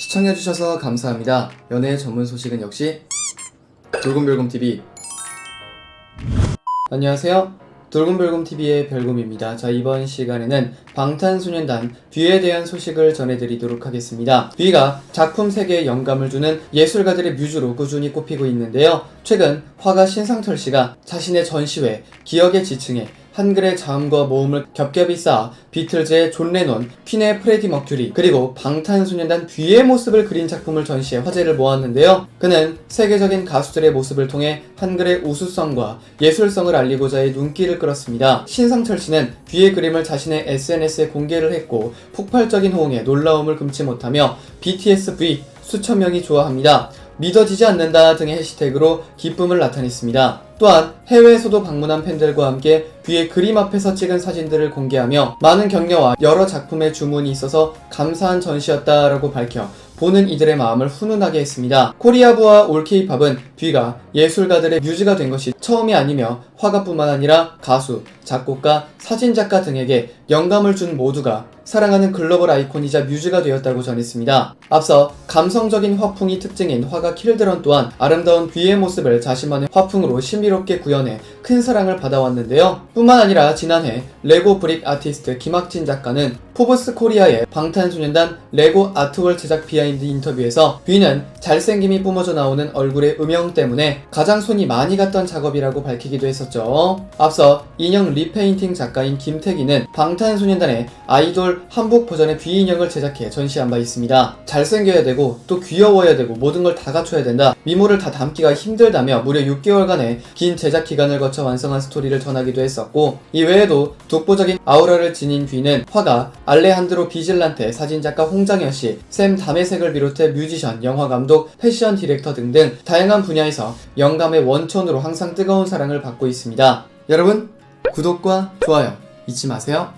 시청해주셔서 감사합니다. 연애 전문 소식은 역시 돌곰별곰TV. 안녕하세요. 돌곰별곰TV의 별곰입니다. 자, 이번 시간에는 방탄소년단 뷔에 대한 소식을 전해드리도록 하겠습니다. 뷔가 작품 세계에 영감을 주는 예술가들의 뮤즈로 꾸준히 꼽히고 있는데요. 최근 화가 신상철 씨가 자신의 전시회 기억의 지층에 한글의 자음과 모음을 겹겹이 쌓아 비틀즈의 존 레논, 퀸의 프레디 머큐리, 그리고 방탄소년단 뷔의 모습을 그린 작품을 전시해 화제를 모았는데요. 그는 세계적인 가수들의 모습을 통해 한글의 우수성과 예술성을 알리고자의 눈길을 끌었습니다. 신상철 씨는 뷔의 그림을 자신의 SNS에 공개를 했고 폭발적인 호응에 놀라움을 금치 못하며 BTS V 수천 명이 좋아합니다. 믿어지지 않는다 등의 해시태그로 기쁨을 나타냈습니다. 또한 해외에서도 방문한 팬들과 함께 뷔의 그림 앞에서 찍은 사진들을 공개하며 많은 격려와 여러 작품의 주문이 있어서 감사한 전시였다라고 밝혀 보는 이들의 마음을 훈훈하게 했습니다. 코리아부와 올케이팝은 뷔가 예술가들의 뮤즈가 된 것이 처음이 아니며 화가뿐만 아니라 가수, 작곡가, 사진작가 등에게 영감을 준 모두가 사랑하는 글로벌 아이콘이자 뮤즈가 되었다고 전했습니다. 앞서 감성적인 화풍이 특징인 화가 킬드런 또한 아름다운 뷔의 모습을 자신만의 화풍으로 신비롭게 구현해 큰 사랑을 받아왔는데요. 뿐만 아니라 지난해 레고 브릭 아티스트 김학진 작가는 포브스 코리아의 방탄소년단 레고 아트월 제작 비하인 드 인터뷰에서 뷔는 잘생김이 뿜어져 나오는 얼굴의 음영 때문에 가장 손이 많이 갔던 작업이라고 밝히기도 했었죠. 앞서 인형 리페인팅 작가인 김태기는 방탄소년단의 아이돌 한복 버전의 뷔 인형을 제작해 전시한 바 있습니다. 잘생겨야 되고 또 귀여워야 되고 모든 걸 다 갖춰야 된다. 미모를 다 담기가 힘들다며 무려 6개월간의 긴 제작 기간을 거쳐 완성한 스토리를 전하기도 했었고 이 외에도 독보적인 아우라를 지닌 뷔는 화가 알레한드로 비질란테 사진작가 홍장현 씨, 샘 담의색 을 비롯해 뮤지션, 영화 감독, 패션 디렉터 등등 다양한 분야에서 영감의 원천으로 항상 뜨거운 사랑을 받고 있습니다. 여러분 구독과 좋아요 잊지 마세요.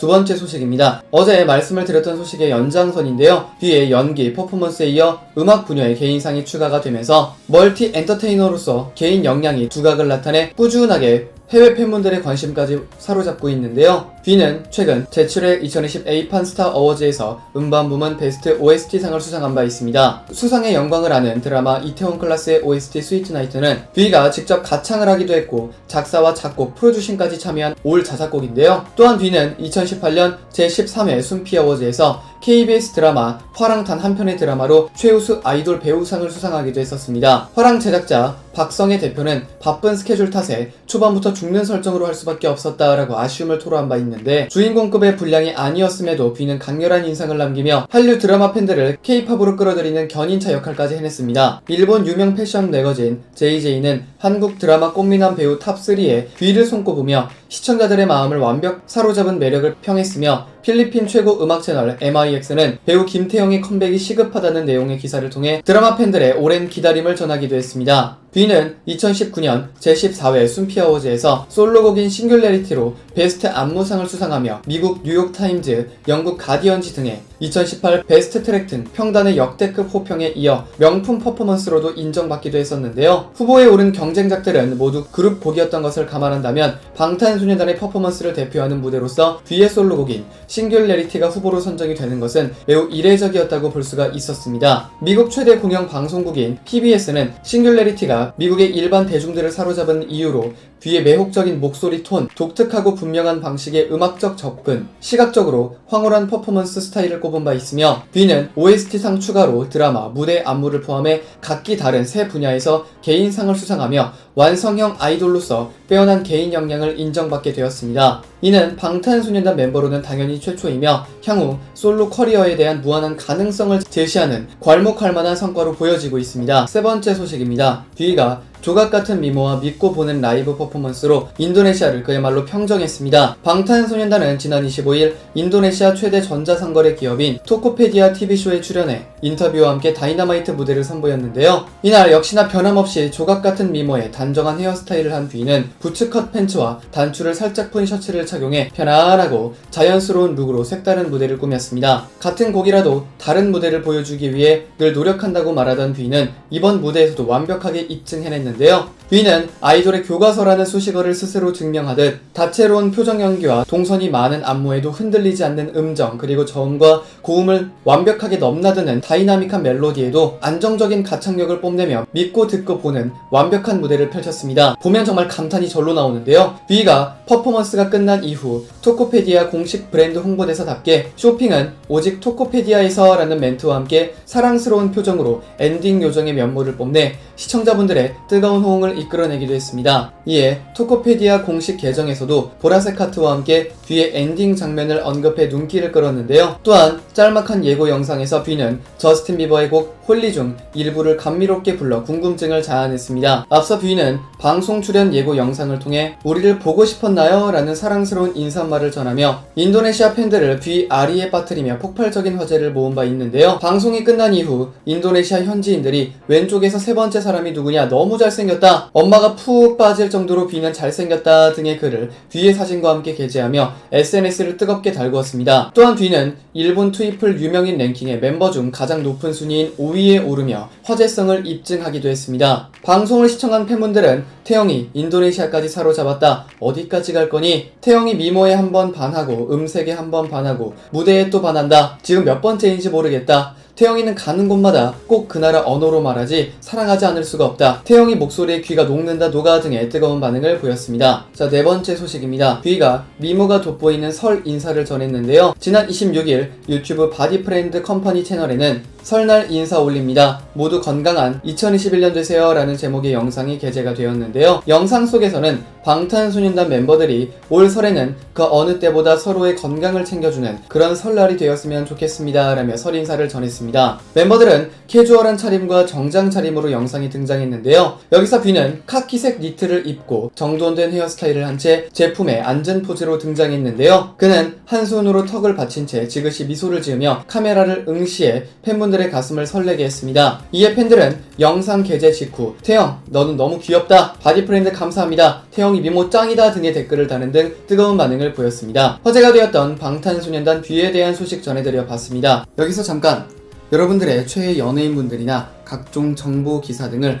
두 번째 소식입니다. 어제 말씀을 드렸던 소식의 연장선인데요. 뒤에 연기, 퍼포먼스에 이어 음악 분야의 개인상이 추가가 되면서 멀티 엔터테이너로서 개인 역량이 두각을 나타내 꾸준하게 해외 팬분들의 관심까지 사로잡고 있는데요. 뷔는 최근 제7회 2020 에이판 스타 어워즈에서 음반 부문 베스트 OST상을 수상한 바 있습니다. 수상의 영광을 아는 드라마 이태원 클라스의 OST 스위트 나이트는 뷔가 직접 가창을 하기도 했고 작사와 작곡, 프로듀싱까지 참여한 올 자작곡인데요. 또한 뷔는 2018년 제13회 순피 어워즈에서 KBS 드라마 화랑 단 한 편의 드라마로 최우수 아이돌 배우상을 수상하기도 했었습니다. 화랑 제작자 박성의 대표는 바쁜 스케줄 탓에 초반부터 죽는 설정으로 할 수밖에 없었다라고 아쉬움을 토로한 바 있는데 주인공급의 분량이 아니었음에도 뷔는 강렬한 인상을 남기며 한류 드라마 팬들을 K-팝으로 끌어들이는 견인차 역할까지 해냈습니다. 일본 유명 패션 매거진 JJ는 한국 드라마 꽃미남 배우 탑3에 뷔를 손꼽으며 시청자들의 마음을 완벽 사로잡은 매력을 평했으며 필리핀 최고 음악 채널 MIX는 배우 김태형의 컴백이 시급하다는 내용의 기사를 통해 드라마 팬들의 오랜 기다림을 전하기도 했습니다. 뷔는 2019년 제14회 순피 어워즈에서 솔로곡인 싱귤레리티로 베스트 안무상을 수상하며 미국 뉴욕타임즈, 영국 가디언지 등의 2018 베스트 트랙 등 평단의 역대급 호평에 이어 명품 퍼포먼스로도 인정받기도 했었는데요. 후보에 오른 경쟁작들은 모두 그룹 곡이었던 것을 감안한다면 방탄소년단의 퍼포먼스를 대표하는 무대로서 뷔의 솔로곡인 싱귤레리티가 후보로 선정이 되는 것은 매우 이례적이었다고 볼 수가 있었습니다. 미국 최대 공영 방송국인 PBS는 싱귤레리티가 미국의 일반 대중들을 사로잡은 이유로 뷔의 매혹적인 목소리 톤, 독특하고 분명한 방식의 음악적 접근, 시각적으로 황홀한 퍼포먼스 스타일을 꼽은 바 있으며 뷔는 OST상 추가로 드라마, 무대 안무를 포함해 각기 다른 세 분야에서 개인상을 수상하며 완성형 아이돌로서 빼어난 개인 역량을 인정받게 되었습니다. 이는 방탄소년단 멤버로는 당연히 최초이며 향후 솔로 커리어에 대한 무한한 가능성을 제시하는 괄목할 만한 성과로 보여지고 있습니다. 세 번째 소식입니다. 뷔가 조각 같은 미모와 믿고 보는 라이브 퍼포먼스로 인도네시아를 그야말로 평정했습니다. 방탄소년단은 지난 25일 인도네시아 최대 전자상거래 기업인 토코페디아 TV쇼에 출연해 인터뷰와 함께 다이너마이트 무대를 선보였는데요. 이날 역시나 변함없이 조각 같은 미모에 단정한 헤어스타일을 한 뷔는 부츠컷 팬츠와 단추를 살짝 푼 셔츠를 착용해 편안하고 자연스러운 룩으로 색다른 무대를 꾸몄습니다. 같은 곡이라도 다른 무대를 보여주기 위해 늘 노력한다고 말하던 뷔는 이번 무대에서도 완벽하게 입증해냈는데요. 뷔는 아이돌의 교과서라는 수식어를 스스로 증명하듯 다채로운 표정 연기와 동선이 많은 안무에도 흔들리지 않는 음정 그리고 저음과 고음을 완벽하게 넘나드는 다이나믹한 멜로디에도 안정적인 가창력을 뽐내며 믿고 듣고 보는 완벽한 무대를 펼쳤습니다. 보면 정말 감탄이 절로 나오는데요. 뷔가 퍼포먼스가 끝난 이후 토코페디아 공식 브랜드 홍보대사답게 쇼핑은 오직 토코페디아에서 라는 멘트와 함께 사랑스러운 표정으로 엔딩 요정의 면모를 뽐내 시청자분들의 뜨거운 호응을 이끌어내기도 했습니다. 이에 토코페디아 공식 계정에서도 보라색 하트와 함께 뷔의 엔딩 장면을 언급해 눈길을 끌었는데요. 또한 짤막한 예고 영상에서 뷔는 저스틴 비버의 곡 홀리 중 일부를 감미롭게 불러 궁금증을 자아냈습니다. 앞서 뷔는 방송 출연 예고 영상을 통해 우리를 보고 싶었나요? 라는 사랑스러운 인사말을 전하며 인도네시아 팬들을 뷔 아리에 빠뜨리며 폭발적인 화제를 모은 바 있는데요. 방송이 끝난 이후 인도네시아 현지인들이 왼쪽에서 세 번째 사람이 누구냐 너무 잘생겼다 엄마가 푹 빠질 정도로 뷔는 잘생겼다 등의 글을 뷔의 사진과 함께 게재하며 SNS를 뜨겁게 달구었습니다. 또한 뷔는 일본 트위플 유명인 랭킹의 멤버 중 가장 높은 순위인 5위에 오르며 화제성을 입증하기도 했습니다. 방송을 시청한 팬분들은 태영이 인도네시아까지 사로잡았다. 어디까지 갈 거니? 태영이 미모에 한 번 반하고 음색에 한 번 반하고 무대에 또 반한다. 지금 몇 번째인지 모르겠다. 태영이는 가는 곳마다 꼭 그 나라 언어로 말하지 사랑하지 않을 수가 없다. 태영이 목소리에 귀가 녹는다 녹아 등의 뜨거운 반응을 보였습니다. 자, 네 번째 소식입니다. 뷔가 미모가 돋보이는 설 인사를 전했는데요. 지난 26일 유튜브 바디프렌드 컴퍼니 채널에는 설날 인사 올립니다. 모두 건강한 2021년 되세요 라는 제목의 영상이 게재가 되었는데요. 영상 속에서는 방탄소년단 멤버들이 올 설에는 그 어느 때보다 서로의 건강을 챙겨주는 그런 설날이 되었으면 좋겠습니다 라며 설 인사를 전했습니다. 멤버들은 캐주얼한 차림과 정장 차림으로 영상이 등장했는데요. 여기서 뷔는 카키색 니트를 입고 정돈된 헤어스타일을 한 채 제품의 안전 포즈로 등장했는데요. 그는 한 손으로 턱을 받친 채 지그시 미소를 지으며 카메라를 응시해 팬분들의 가슴을 설레게 했습니다. 이에 팬들은 영상 게재 직후 태영 너는 너무 귀엽다 바디프렌드 감사합니다 태영이 미모 짱이다 등의 댓글을 다는 등 뜨거운 반응을 보였습니다. 화제가 되었던 방탄소년단 뷔에 대한 소식 전해드려 봤습니다. 여기서 잠깐 여러분들의 최애 연예인분들이나 각종 정보 기사 등을